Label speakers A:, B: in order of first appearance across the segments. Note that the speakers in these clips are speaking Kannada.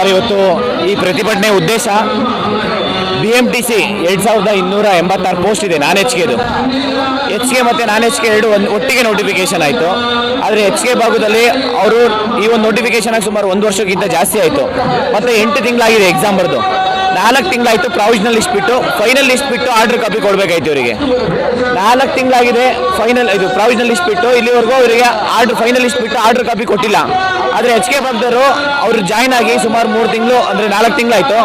A: ಸರ್, ಇವತ್ತು ಈ ಪ್ರತಿಭಟನೆ ಉದ್ದೇಶ ಬಿ ಎಂ ಟಿ ಸಿ ಎರಡು ಸಾವಿರದ ಇನ್ನೂರ ಎಂಬತ್ತಾರು ಪೋಸ್ಟ್ ಇದೆ, ನಾನ್ ಎಚ್ ಕೆದು ಎಚ್ ಕೆ ಮತ್ತು ನಾನ್ ಎಚ್ ಕೆ ಎರಡು ಒಂದು ಒಟ್ಟಿಗೆ ನೋಟಿಫಿಕೇಶನ್ ಆಯಿತು. ಆದರೆ ಎಚ್ ಕೆ ಭಾಗದಲ್ಲಿ ಅವರು ಈ ಒಂದು ನೋಟಿಫಿಕೇಶನ್ ಆಗಿ ಸುಮಾರು ಒಂದು ವರ್ಷಕ್ಕಿಂತ ಜಾಸ್ತಿ ಆಯಿತು. ಮತ್ತು ಎಂಟು ತಿಂಗಳಾಗಿದೆ ಎಕ್ಸಾಮ್ ಬರೆದು. ನಾಲ್ಕು ತಿಂಗಳಾಯಿತು ಪ್ರಾವಿಷನಲ್ ಲಿಸ್ಟ್ ಬಿಟ್ಟು ಫೈನಲ್ ಲಿಸ್ಟ್ ಬಿಟ್ಟು ಆರ್ಡರ್ ಕಾಪಿ ಕೊಡಬೇಕಾಯ್ತು ಇವರಿಗೆ. ನಾಲ್ಕು ತಿಂಗಳಾಗಿದೆ ಫೈನಲ್ ಇದು ಪ್ರಾವಿಷನಲ್ ಲಿಸ್ಟ್ ಬಿಟ್ಟು, ಇಲ್ಲಿವರೆಗೂ ಅವರಿಗೆ ಆರ್ಡರ್ ಫೈನಲ್ ಲಿಸ್ಟ್ ಬಿಟ್ಟು ಆರ್ಡರ್ ಕಾಪಿ ಕೊಟ್ಟಿಲ್ಲ. ಆದರೆ ಎಚ್ ಕೆ ಭಾಗದವರು ಅವರು ಜಾಯ್ನ್ ಆಗಿ ಸುಮಾರು ಮೂರು ತಿಂಗಳು, ಅಂದರೆ ನಾಲ್ಕು ತಿಂಗಳಾಯಿತು.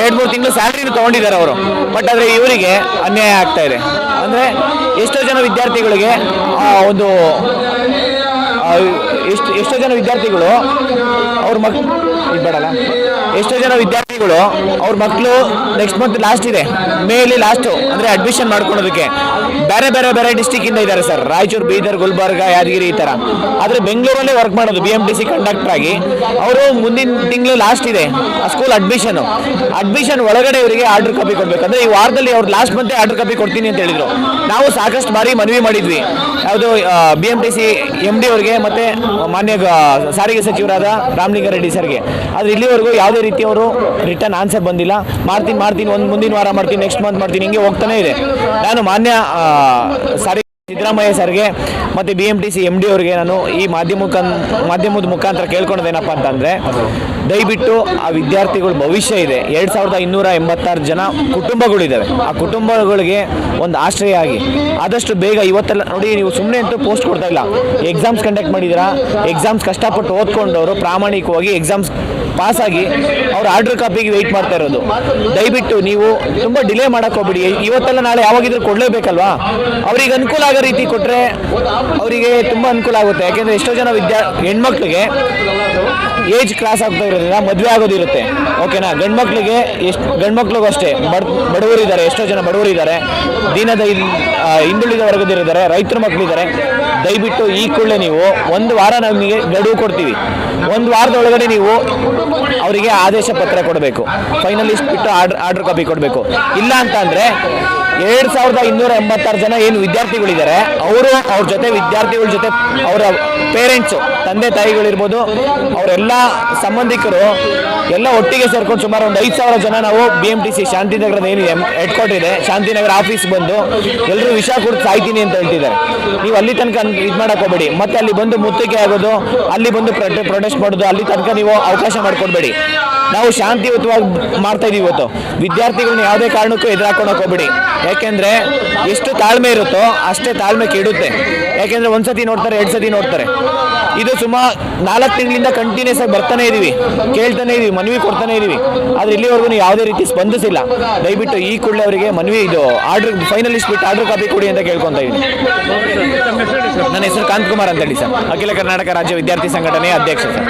A: ಎರಡು ಮೂರು ತಿಂಗಳು ಸ್ಯಾಲ್ರಿನೂ ತೊಗೊಂಡಿದ್ದಾರೆ ಅವರು. ಬಟ್ ಆದರೆ ಇವರಿಗೆ ಅನ್ಯಾಯ ಆಗ್ತಾ ಇದೆ. ಅಂದರೆ ಎಷ್ಟೋ ಜನ ವಿದ್ಯಾರ್ಥಿಗಳಿಗೆ ಒಂದು ಎಷ್ಟು, ಎಷ್ಟೋ ಜನ ವಿದ್ಯಾರ್ಥಿಗಳು, ಅವ್ರ ಮಕ್ ಇದು ಬೇಡಲ್ಲ. ಎಷ್ಟೋ ಜನ ವಿದ್ಯಾರ್ಥಿಗಳು ಅವ್ರ ಮಕ್ಕಳು ನೆಕ್ಸ್ಟ್ ಮಂತ್ ಲಾಸ್ಟ್ ಇದೆ. ಮೇಲಿ ಲಾಸ್ಟು ಅಂದರೆ ಅಡ್ಮಿಷನ್ ಮಾಡ್ಕೊಳೋದಕ್ಕೆ. ಬೇರೆ ಬೇರೆ ಬೇರೆ ಡಿಸ್ಟಿಕ್ಕಿಂದ ಇದ್ದಾರೆ ಸರ್ ರಾಯಚೂರು, ಬೀದರ್, ಗುಲ್ಬರ್ಗ, ಯಾದಗಿರಿ ಈ ಥರ ಆದರೆ ಬೆಂಗಳೂರಲ್ಲೇ ವರ್ಕ್ ಮಾಡೋದು B M T C conductor ಆಗಿ. ಅವರು ಮುಂದಿನ ತಿಂಗಳು ಲಾಸ್ಟ್ ಇದೆ. ಆ ಸ್ಕೂಲ್ ಅಡ್ಮಿಷನ್ ಅಡ್ಮಿಷನ್ ಒಳಗಡೆ ಇವರಿಗೆ ಆರ್ಡರ್ ಕಾಪಿ ಕೊಡಬೇಕಂದ್ರೆ ಈ ವಾರದಲ್ಲಿ ಅವ್ರು ಲಾಸ್ಟ್ ಮಂತೆ ಆರ್ಡರ್ ಕಾಪಿ ಕೊಡ್ತೀನಿ ಅಂತ ಹೇಳಿದ್ರು. ನಾವು ಸಾಕಷ್ಟು ಬಾರಿ ಮನವಿ ಮಾಡಿದ್ವಿ. ಯಾವುದು B M T C M D ಅವರಿಗೆ ಮತ್ತೆ ಮಾನ್ಯ ಸಾರಿಗೆ ಸಚಿವರಾದ ರಾಮಲಿಂಗಾರೆಡ್ಡಿ ಸರ್ಗೆ. ಆದ್ರೆ ಇಲ್ಲಿವರೆಗೂ ಯಾವುದೇ ರೀತಿ ಅವರು ರಿಟರ್ನ್ ಆನ್ಸರ್ ಬಂದಿಲ್ಲ. ಮಾಡ್ತೀನಿ ಮಾಡ್ತೀನಿ, ಒಂದು ಮುಂದಿನ ವಾರ ಮಾಡ್ತೀನಿ, ನೆಕ್ಸ್ಟ್ ಮಂತ್ ಮಾಡ್ತೀನಿ, ಹಿಂಗೆ ಹೋಗ್ತಾನೆ ಇದೆ. ನಾನು ಮಾನ್ಯ ಸಾರಿ, ಸಿದ್ದರಾಮಯ್ಯ ಸರ್ಗೆ ಮತ್ತು B M T C M D ಅವರಿಗೆ ನಾನು ಈ ಮಾಧ್ಯಮ ಮಾಧ್ಯಮದ ಮುಖಾಂತರ ಕೇಳ್ಕೊಳೋದೇನಪ್ಪ ಅಂತಂದರೆ, ದಯವಿಟ್ಟು ಆ ವಿದ್ಯಾರ್ಥಿಗಳ ಭವಿಷ್ಯ ಇದೆ. ಎರಡು ಸಾವಿರದ ಇನ್ನೂರ ಎಂಬತ್ತಾರು ಜನ ಕುಟುಂಬಗಳಿದ್ದಾವೆ. ಆ ಕುಟುಂಬಗಳಿಗೆ ಒಂದು ಆಶ್ರಯ ಆಗಿ ಆದಷ್ಟು ಬೇಗ ಇವತ್ತೆಲ್ಲ ನೋಡಿ, ನೀವು ಸುಮ್ಮನೆ ಅಂತೂ ಪೋಸ್ಟ್ ಕೊಡ್ತಾ ಇಲ್ಲ. ಎಕ್ಸಾಮ್ಸ್ ಕಂಡಕ್ಟ್ ಮಾಡಿದ್ದೀರಾ? ಎಕ್ಸಾಮ್ಸ್ ಕಷ್ಟಪಟ್ಟು ಓದ್ಕೊಂಡವರು ಪ್ರಾಮಾಣಿಕವಾಗಿ ಎಕ್ಸಾಮ್ಸ್ ಪಾಸಾಗಿ ಅವ್ರ ಆರ್ಡರ್ ಕಾಪಿಗೆ ವೆಯ್ಟ್ ಮಾಡ್ತಾ ಇರೋದು. ದಯವಿಟ್ಟು ನೀವು ತುಂಬ ಡಿಲೇ ಮಾಡಕ್ಕೆ ಹೋಗ್ಬಿಡಿ. ಇವತ್ತೆಲ್ಲ ನಾಳೆ ಯಾವಾಗಿದ್ರು ಕೊಡಲೇಬೇಕಲ್ವಾ? ಅವ್ರಿಗೆ ಅನುಕೂಲ ಆಗೋ ರೀತಿ ಕೊಟ್ಟರೆ ಅವರಿಗೆ ತುಂಬ ಅನುಕೂಲ ಆಗುತ್ತೆ. ಯಾಕೆಂದರೆ ಎಷ್ಟೋ ಜನ ವಿದ್ಯಾ ಹೆಣ್ಮಕ್ಳಿಗೆ ಏಜ್ ಕ್ರಾಸ್ ಆಗ್ತಾ ಇರೋದ್ರಿಂದ ಮದುವೆ ಆಗೋದಿರುತ್ತೆ. ಓಕೆನಾ ಗಂಡ್ಮಕ್ಳಿಗೆ ಎಷ್ಟು ಗಂಡ್ಮಕ್ಳಿಗೂ ಅಷ್ಟೇ. ಬಡ ಬಡವರಿದ್ದಾರೆ ಎಷ್ಟೋ ಜನ ಬಡವರಿದ್ದಾರೆ ಆ, ಹಿಂದುಳಿದ ವರ್ಗದಿರಿದ್ದಾರೆ ರೈತರ ಮಕ್ಕಳಿದ್ದಾರೆ ದಯವಿಟ್ಟು ಈ ಕೂಡಲೇ ನೀವು ಒಂದು ವಾರ ನಮಗೆ ಗಡುವು ಕೊಡ್ತೀವಿ. ಒಂದು ವಾರದೊಳಗಡೆ ನೀವು ಅವರಿಗೆ ಆದೇಶ ಪತ್ರ ಕೊಡಬೇಕು. ಫೈನಲಿಸ್ಟ್ ಬಿಟ್ಟು ಆರ್ಡರ್ ಕಾಪಿ ಕೊಡಬೇಕು. ಇಲ್ಲ ಅಂತ ಅಂದರೆ ಎರಡು ಸಾವಿರದ ಇನ್ನೂರ ಎಂಬತ್ತಾರು ಜನ ಏನು ವಿದ್ಯಾರ್ಥಿಗಳಿದ್ದಾರೆ, ಅವರು ಅವ್ರ ಜೊತೆ ವಿದ್ಯಾರ್ಥಿಗಳ ಜೊತೆ ಅವರ ಪೇರೆಂಟ್ಸು ತಂದೆ ತಾಯಿಗಳಿರ್ಬೋದು, ಅವರೆಲ್ಲ ಸಂಬಂಧಿಕರು ಎಲ್ಲ ಒಟ್ಟಿಗೆ ಸೇರ್ಕೊಂಡು ಸುಮಾರು ಒಂದು ಐದು ಸಾವಿರ ಜನ ನಾವು ಬಿ ಎಂ ಟಿ ಸಿ ಶಾಂತಿನಗರದ ಏನು ಹೆಡ್ ಕ್ವಾರ್ಟರ್ ಇದೆ, ಶಾಂತಿನಗರ ಆಫೀಸ್ ಬಂದು ಎಲ್ಲರೂ ವಿಷ ಕೊಡ್ತು ಸಾಯ್ತೀನಿ ಅಂತ ಹೇಳ್ತಿದ್ದಾರೆ. ನೀವು ಅಲ್ಲಿ ತನಕ ಇದು ಮಾಡಕ್ ಹೋಗ್ಬೇಡಿ. ಮತ್ತೆ ಅಲ್ಲಿ ಬಂದು ಮುತ್ತಿಗೆ ಆಗೋದು, ಅಲ್ಲಿ ಬಂದು ಪ್ರೊಟೆಸ್ಟ್ ಮಾಡೋದು, ಅಲ್ಲಿ ತನಕ ನೀವು ಅವಕಾಶ ಮಾಡಿಕೊಡ್ಬೇಡಿ. ನಾವು ಶಾಂತಿಯುತವಾಗಿ ಮಾಡ್ತಾ ಇದೀವಿ ಇವತ್ತು. ವಿದ್ಯಾರ್ಥಿಗಳನ್ನ ಯಾವುದೇ ಕಾರಣಕ್ಕೂ ಎದುರಾಕೊಂಡು ಹೋಗ್ಬೇಡಿ. ಯಾಕೆಂದ್ರೆ ಎಷ್ಟು ತಾಳ್ಮೆ ಇರುತ್ತೋ ಅಷ್ಟೇ ತಾಳ್ಮೆ ಕೆಡುತ್ತೆ. ಯಾಕೆಂದ್ರೆ ಒಂದ್ಸತಿ ನೋಡ್ತಾರೆ, ಎರಡು ಸತಿ ನೋಡ್ತಾರೆ. ಇದು ಸುಮಾರು ನಾಲ್ಕು ತಿಂಗಳಿಂದ ಕಂಟಿನ್ಯೂಸ್ ಆಗಿ ಬರ್ತಾನೆ ಇದೀವಿ. ಕೇಳ್ತಾನೆ ಇದೀವಿ, ಮನವಿ ಕೊಡ್ತಾನೆ ಇದೀವಿ. ಆದ್ರೆ ಇಲ್ಲಿವರೆಗೂ ಯಾವುದೇ ರೀತಿ ಸ್ಪಂದಿಸಿಲ್ಲ. ದಯವಿಟ್ಟು ಈ ಕೂಡಲೇ ಅವರಿಗೆ ಮನವಿ, ಇದು ಆರ್ಡರ್ ಫೈನಲಿಸ್ಟ್ ಬಿಟ್ಟು ಆರ್ಡರ್ ಕಾಪಿ ಕೊಡಿ ಅಂತ ಕೇಳ್ಕೊತಾ ಇದೀನಿ. ನನ್ನ ಹೆಸರು ಕಾಂತ್ ಕುಮಾರ್ ಅಂತ ಹೇಳಿ ಸರ್. ಅಖಿಲ ಕರ್ನಾಟಕ ರಾಜ್ಯ ವಿದ್ಯಾರ್ಥಿ ಸಂಘಟನೆಯ ಅಧ್ಯಕ್ಷ ಸರ್.